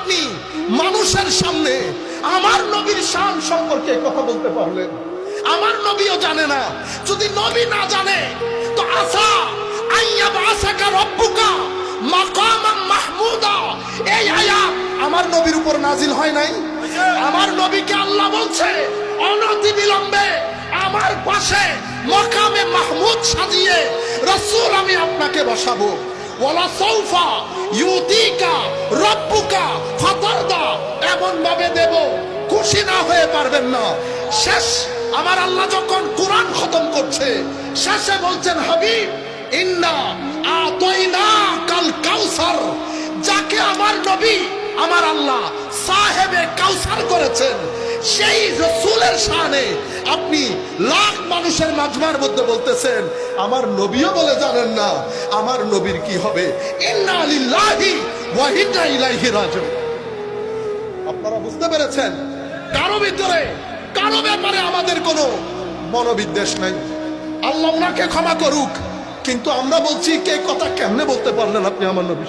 আপনি মানুষের সামনে আমার নবীর শান সম্পর্কে কথা বলতে পারলেন। আমার নবীও জানে না। যদি নবী না জানে, তো আসা আইয়া বাসাকা রব্বুকা মাকামাম মাহমুদা। এই আয়াত আমার নবীর উপর নাজিল হয় নাই। আমার নবীকে আল্লাহ বলছে, অনতি বিলম্বে আমার পাশে মকামে মাহমুদ সাজিয়ে রসুল আমি আপনাকে বসাবো। ওয়ালা সৌফা ইউতিকা রব্বুকা ভাবে দেব, খুশি না হয়ে পারবেন না। শেষ, আমার আল্লাহ যখন কোরআন খতম করছে, শেষে বলছেন, হাবিব, ইন্না আতইনা কাল কাউসার। যাকে আমার নবী, আমার আল্লাহ সাহেবে কাউসার করেছেন, সেই রসুলের শানে আপনি লাখ মানুষের মাঝমার মধ্যে বলতেছেন, আমার নবীও বলে জানেন না, আমার নবীর কি হবে? ইন্না লিল্লাহি ওয়া ইন্না ইলাইহি রাজিউন। আপনারা বুঝতে পেরেছেন, কারও ভিতরে, কারও ব্যাপারে আমাদের কোনো মনোবিদ্বেষ নাই। আল্লাহ ওনাকে ক্ষমা করুক, কিন্তু আমরা বলছি কে কথা কেমনে বলতে পারলেন আপনি আমার নবী?